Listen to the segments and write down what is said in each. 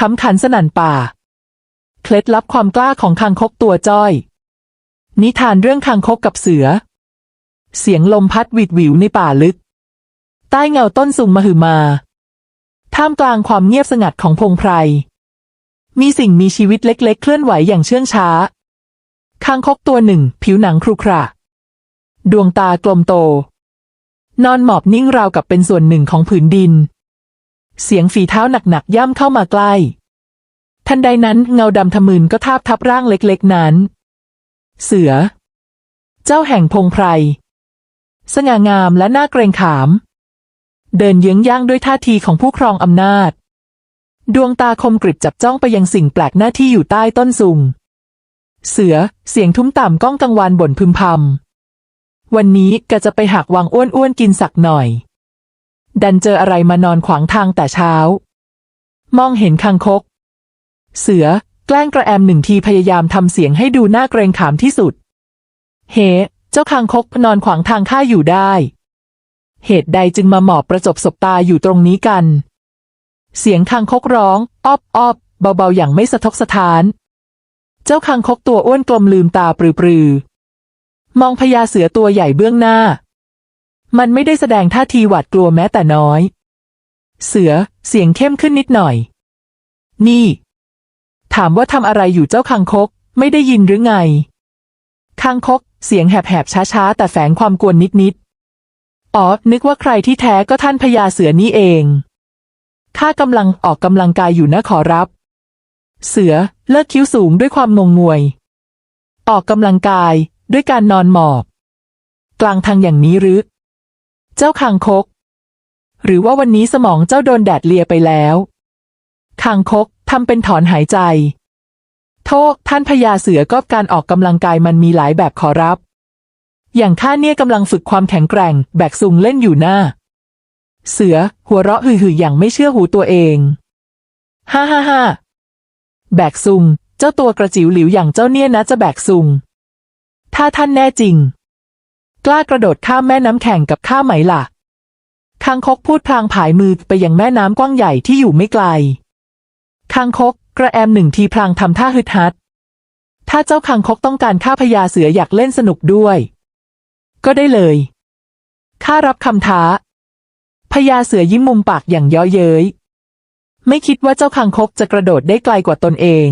ขำขันสนั่นป่า เคล็ดลับความกล้าของคางคกตัวจ้อย นิทานเรื่องคางคกกับเสือ เสียงลมพัดหวิดหวิวในป่าลึก ใต้เงาต้นสุงมหึมา ท่ามกลางความเงียบสงัดของพงไพร มีสิ่งมีชีวิตเล็ก ๆ เคลื่อนไหวอย่างเชื่องช้า คางคกตัวหนึ่ง ผิวหนังครุขระ ดวงตากลมโต นอนหมอบนิ่งราวกับเป็นส่วนหนึ่งของผืนดิน เสียงฝีเท้าหนักๆย่ำเข้ามาใกล้ ทันใดนั้นเงาดำทะมึนก็ทาบทับร่างเล็กๆนั้น เสือ เจ้าแห่งพงไพร สง่างามและน่าเกรงขาม เดินเยื้องย่างด้วยท่าทีของผู้ครองอำนาจ ดวงตาคมกริบจับจ้องไปยังสิ่งแปลกหน้าที่อยู่ใต้ต้นสุง เสือ เสียงทุ้มต่ำก้องกังวานบ่นพึมพำวันนี้กะจะไปหักวังอ้วนๆกินสักหน่อย ดันเจออะไรมานอนขวางทางแต่เช้า มองเห็นคังคก เสือ แกล้งกระแอมหนึ่งทีพยายามทำเสียงให้ดูน่าเกรงขามที่สุด เฮ เจ้าคางคกนอนขวางทางข้าอยู่ได้ เหตุใดจึงมาหมอบประจบศบตาอยู่ตรงนี้กัน เสียงคางคกร้อง อ้อบอ้อบเบาๆอย่างไม่สะทกสะท้าน เจ้าคางคกตัวอ้วนกลมลืมตาปรือๆมองพญาเสือตัวใหญ่เบื้องหน้า มันไม่ได้แสดงท่าทีหวาดกลัวแม้แต่น้อย เสือ เสียงเข้มขึ้นนิดหน่อย นี่ ถามว่าทำอะไรอยู่เจ้าคางคก ไม่ได้ยินหรือไงคางคก เสียงแหบๆช้าๆ แต่แฝงความกวนนิดๆ อ๋อ นึกว่าใครที่แท้ก็ท่านพญาเสือนี่เอง ข้ากำลังออกกำลังกายอยู่นะขอรับ เสือ เลิกคิ้วสูงด้วยความงงงวย ออกกำลังกายด้วยการนอนหมอบ กลางทางอย่างนี้หรือ เจ้าคางคก หรือว่าวันนี้สมองเจ้าโดนแดดเลียไปแล้วคางคกทำเป็นถอนหายใจ โทษท่านพญาเสือก็การออกกำลังกายมันมีหลายแบบขอรับ อย่างข้าเนี่ยกำลังฝึกความแข็งแกร่ง แบกซุงเล่นอยู่หน้า เสือ หัวเราะหึ่ยๆอย่างไม่เชื่อหูตัวเองฮ่าฮ่าฮ่าแบกซุง เจ้าตัวกระจิ๋วหลิวอย่างเจ้าเนี่ยนะจะแบกซุง ถ้าท่านแน่จริง กล้ากระโดดข้ามแม่น้ำแข่งกับข้าไหมล่ะคางคกพูดพลางผายมือไปยังแม่น้ำกว้างใหญ่ที่อยู่ไม่ไกลคางคกกระแอมหนึ่งทีพลางทำท่าฮึดฮัด ถ้าเจ้าคางคกต้องการข้าพญาเสืออยากเล่นสนุกด้วย ก็ได้เลย ข้ารับคำท้า พญาเสือยิ้มมุมปากอย่างย้อเย้ย ไม่คิดว่าเจ้าคางคกจะกระโดดได้ไกลกว่าตนเอง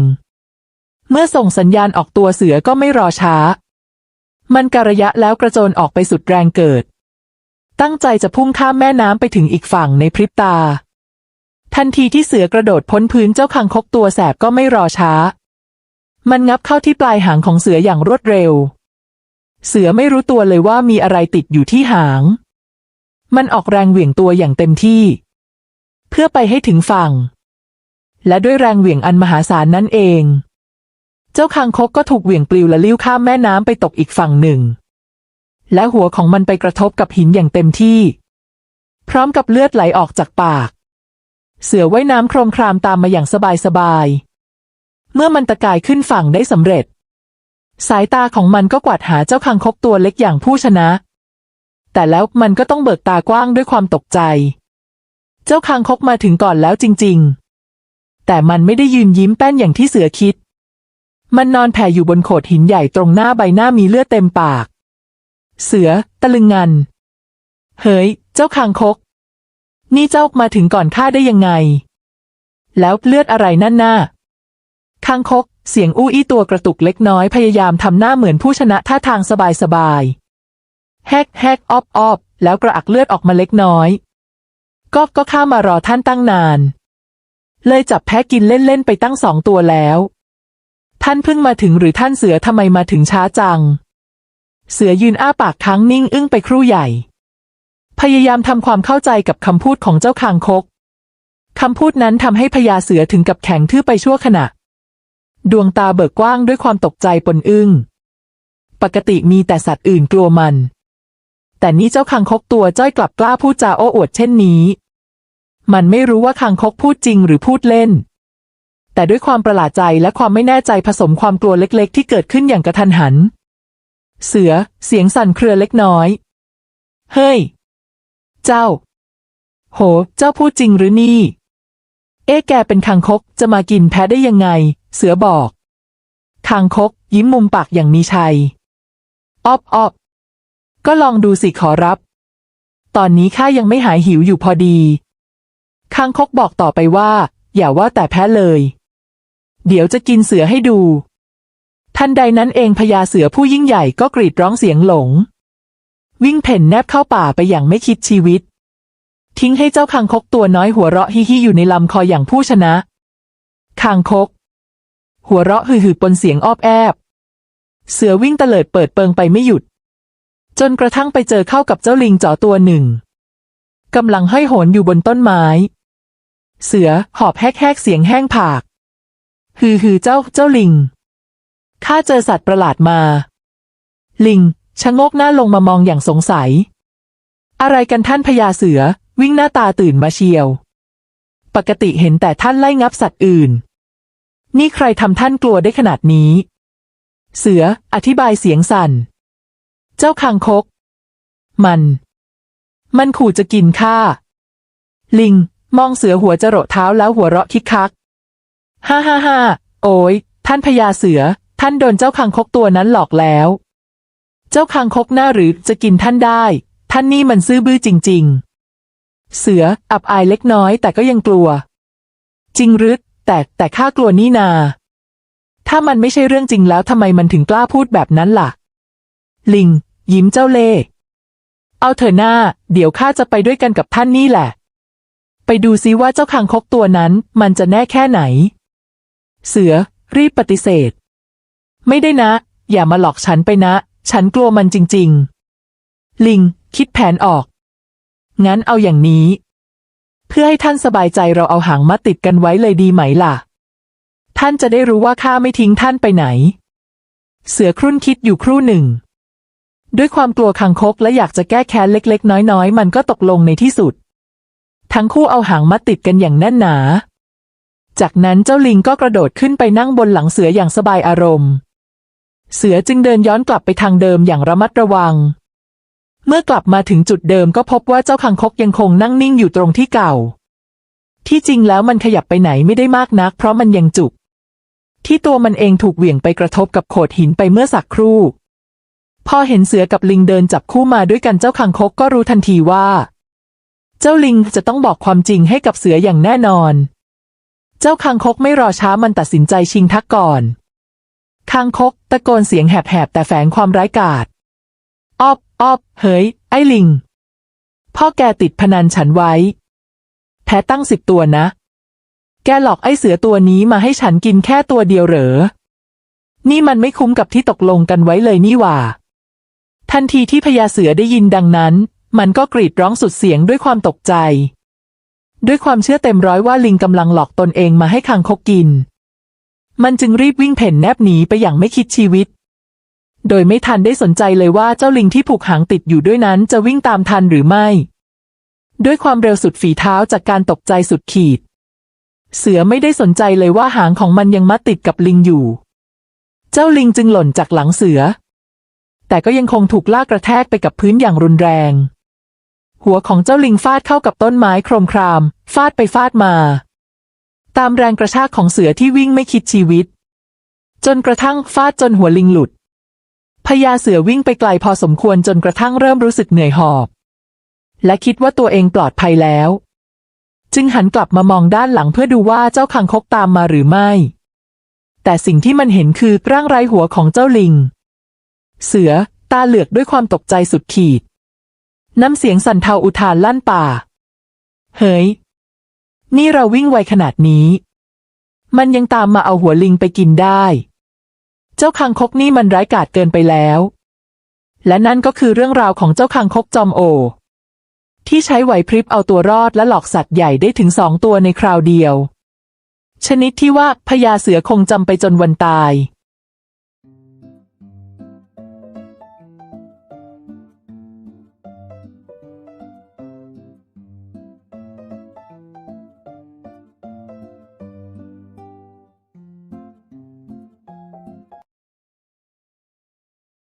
เมื่อส่งสัญญาณออกตัวเสือก็ไม่รอช้า มันกระยะแล้วกระโจนออกไปสุดแรงเกิด ตั้งใจจะพุ่งข้ามแม่น้ำไปถึงอีกฝั่งในพริบตา ทันทีที่เสือกระโดดพ้นพื้นเจ้าคังคกตัวแสบก็ไม่รอช้า มันงับเข้าที่ปลายหางของเสืออย่างรวดเร็ว เสือไม่รู้ตัวเลยว่ามีอะไรติดอยู่ที่หาง มันออกแรงเหวี่ยงตัวอย่างเต็มที่ เพื่อไปให้ถึงฝั่ง และด้วยแรงเหวี่ยงอันมหาศาลนั่นเอง เจ้าคางคกก็ถูกเหวี่ยงปลิวและลิ้วข้ามแม่น้ำไปตกอีกฝั่งหนึ่ง และหัวของมันไปกระทบกับหินอย่างเต็มที่ พร้อมกับเลือดไหลออกจากปาก เสือว่ายน้ำโครมครามตามมาอย่างสบายๆเมื่อมันตะกายขึ้นฝั่งได้สำเร็จ สายตาของมันก็กวาดหาเจ้าคางคกตัวเล็กอย่างผู้ชนะ แต่แล้วมันก็ต้องเบิกตากว้างด้วยความตกใจ เจ้าคางคกมาถึงก่อนแล้วจริง ๆ แต่มันไม่ได้ยืนยิ้มแป้นอย่างที่เสือคิด มันนอนแผ่อยู่บนโขดหินใหญ่ตรงหน้าใบหน้ามีเลือดเต็มปาก เสือ ตะลึงงัน เฮ้ย เจ้าคางคก นี่เจ้ามาถึงก่อนข้าได้ยังไง แล้วเลือดอะไรนั่นน่าคางคก เสียงอู้อี้ตัวกระตุกเล็กน้อยพยายามทำหน้าเหมือนผู้ชนะท่าทางสบายสบายแฮกแฮกออบออบแล้วกระอักเลือดออกมาเล็กน้อยก็ก็ข้ามารอท่านตั้งนาน เลยจับแพะกินเล่น ๆ ไปตั้งสองตัวแล้ว ท่านเพิ่งมาถึงหรือท่านเสือทำไมมาถึงช้าจัง เสือยืนอ้าปากค้างนิ่งอึ้งไปครู่ใหญ่ พยายามทำความเข้าใจกับคำพูดของเจ้าคางคกคำพูดนั้นทำให้พญาเสือถึงกับแข็งทื่อไปชั่วขณะ ดวงตาเบิกกว้างด้วยความตกใจปนอึ้ง ปกติมีแต่สัตว์อื่นกลัวมัน แต่นี่เจ้าคางคกตัวจ้อยกลับกล้าพูดจาโอ้อวดเช่นนี้ มันไม่รู้ว่าคางคกพูดจริงหรือพูดเล่น แต่ด้วยความประหลาดใจและความไม่แน่ใจผสมความกลัวเล็กๆ ที่เกิดขึ้นอย่างกระทันหัน เสือ เสียงสั่นเครือเล็กน้อย เฮ้ย เจ้า โห เจ้าพูดจริงหรือนี่ เอ๊ะแกเป็นคางคกจะมากินแพะได้ยังไง เสือบอกคางคก ยิ้มมุมปากอย่างมีชัยอ้อบออบก็ลองดูสิขอรับ ตอนนี้ข้ายังไม่หายหิวอยู่พอดีคางคกบอกต่อไปว่า อย่าว่าแต่แพ้เลย เดี๋ยวจะกินเสือให้ดู ทันใดนั้นเองพญาเสือผู้ยิ่งใหญ่ก็กรีดร้องเสียงหลง วิ่งเพ่นแนบเข้าป่าไปอย่างไม่คิดชีวิต ทิ้งให้เจ้าคางคกตัวน้อยหัวเราะฮิฮิอยู่ในลำคออย่างผู้ชนะคางคก หัวเราะฮือๆปนเสียงอ้อบแอบ เสือวิ่งเตลิดเปิดเปิงไปไม่หยุด จนกระทั่งไปเจอเข้ากับเจ้าลิงจ๋อตัวหนึ่งกำลังห้อยโหนอยู่บนต้นไม้ เสือหอบแฮกๆเสียงแห้งผาก ฮือฮือเจ้าเจ้าลิง ข้าเจอสัตว์ประหลาดมา ลิงชะโงกหน้าลงมามองอย่างสงสัย อะไรกันท่านพญาเสือ วิ่งหน้าตาตื่นมาเชียว ปกติเห็นแต่ท่านไล่งับสัตว์อื่น นี่ใครทำท่านกลัวได้ขนาดนี้ เสืออธิบายเสียงสั่น เจ้าคางคก มัน มันขู่จะกินข้าลิงมองเสือหัวจะโรดเท้าแล้วหัวเราะคิกคัก ฮ่าฮ่าฮ่าโอ้ยท่านพญาเสือ ท่านโดนเจ้าคางคกตัวนั้นหลอกแล้ว เจ้าคางคกหน้าหรือจะกินท่านได้ ท่านนี่มันซื่อบื้อจริง ๆ เสืออับอายเล็กน้อยแต่ก็ยังกลัว จริงหรือแต่แต่ข้ากลัวนี่นา ถ้ามันไม่ใช่เรื่องจริงแล้วทำไมมันถึงกล้าพูดแบบนั้นล่ะ ลิง ยิ้มเจ้าเล่เอาเถอะหน้า เดี๋ยวข้าจะไปด้วยกันกับท่านนี่แหละ ไปดูซิว่าเจ้าคางคกตัวนั้น มันจะแน่แค่ไหน เสือ รีบปฏิเสธ ไม่ได้นะ อย่ามาหลอกฉันไปนะ ฉันกลัวมันจริง ๆ ลิง คิดแผนออก งั้นเอาอย่างนี้ เพื่อให้ท่านสบายใจเราเอาหางมาติดกันไว้เลยดีไหมล่ะ ท่านจะได้รู้ว่าข้าไม่ทิ้งท่านไปไหน เสือครุ่นคิดอยู่ครู่หนึ่ง ด้วยความกลัวคังคกและอยากจะแก้แค้นเล็ก ๆ น้อย ๆ มันก็ตกลงในที่สุด ทั้งคู่เอาหางมาติดกันอย่างแน่นหนา จากนั้นเจ้าลิงก็กระโดดขึ้นไปนั่งบนหลังเสืออย่างสบายอารมณ์ เสือจึงเดินย้อนกลับไปทางเดิมอย่างระมัดระวัง เมื่อกลับมาถึงจุดเดิมก็พบว่าเจ้าคังคกยังคงนั่งนิ่งอยู่ตรงที่เก่า ที่จริงแล้วมันขยับไปไหนไม่ได้มากนัก เพราะมันยังจุก ที่ตัวมันเองถูกเหวี่ยงไปกระทบกับโขดหินไปเมื่อสักครู่ พอเห็นเสือกับลิงเดินจับคู่มาด้วยกันเจ้าคังคกก็รู้ทันทีว่า เจ้าลิงจะต้องบอกความจริงให้กับเสืออย่างแน่นอน เจ้าคังคกไม่รอช้ามันตัดสินใจชิงทักก่อนคังคกตะโกนเสียงแหบๆแต่แฝงความร้ายกาจอ้อบอ้อบเฮ้ย ไอ้ลิง พ่อแกติดพนันฉันไว้ แพ้ตั้งสิบตัวนะ แกหลอกไอ้เสือตัวนี้มาให้ฉันกินแค่ตัวเดียวเหรอ นี่มันไม่คุ้มกับที่ตกลงกันไว้เลยนี่หว่า ทันทีที่พญาเสือได้ยินดังนั้น มันก็กรีดร้องสุดเสียงด้วยความตกใจ ด้วยความเชื่อเต็มร้อยว่าลิงกำลังหลอกตนเองมาให้คังคกกิน มันจึงรีบวิ่งเพ่นแนบหนีไปอย่างไม่คิดชีวิต โดยไม่ทันได้สนใจเลยว่าเจ้าลิงที่ผูกหางติดอยู่ด้วยนั้นจะวิ่งตามทันหรือไม่ ด้วยความเร็วสุดฝีเท้าจากการตกใจสุดขีด เสือไม่ได้สนใจเลยว่าหางของมันยังมัดติดกับลิงอยู่ เจ้าลิงจึงหล่นจากหลังเสือ แต่ก็ยังคงถูกลากกระแทกไปกับพื้นอย่างรุนแรง หัวของเจ้าลิงฟาดเข้ากับต้นไม้โครมคราม ฟาดไปฟาดมา ตามแรงกระชากของเสือที่วิ่งไม่คิดชีวิต จนกระทั่งฟาดจนหัวลิงหลุดพญาเสือวิ่งไปไกลพอสมควรจนกระทั่งเริ่มรู้สึกเหนื่อยหอบ และคิดว่าตัวเองปลอดภัยแล้ว จึงหันกลับมามองด้านหลังเพื่อดูว่าเจ้าคังคกตามมาหรือไม่ แต่สิ่งที่มันเห็นคือร่างไร้หัวของเจ้าลิง เสือตาเหลือกด้วยความตกใจสุดขีด น้ำเสียงสั่นเทาอุทานลั่นป่า เฮ้ย นี่เราวิ่งไวขนาดนี้ มันยังตามมาเอาหัวลิงไปกินได้ เจ้าคังคกนี่มันร้ายกาจเกินไปแล้ว และนั่นก็คือเรื่องราวของเจ้าคังคกจอมโอ ที่ใช้ไหวพริบเอาตัวรอดและหลอกสัตว์ใหญ่ได้ถึงสองตัวในคราวเดียว ชนิดที่ว่าพญาเสือคงจำไปจนวันตาย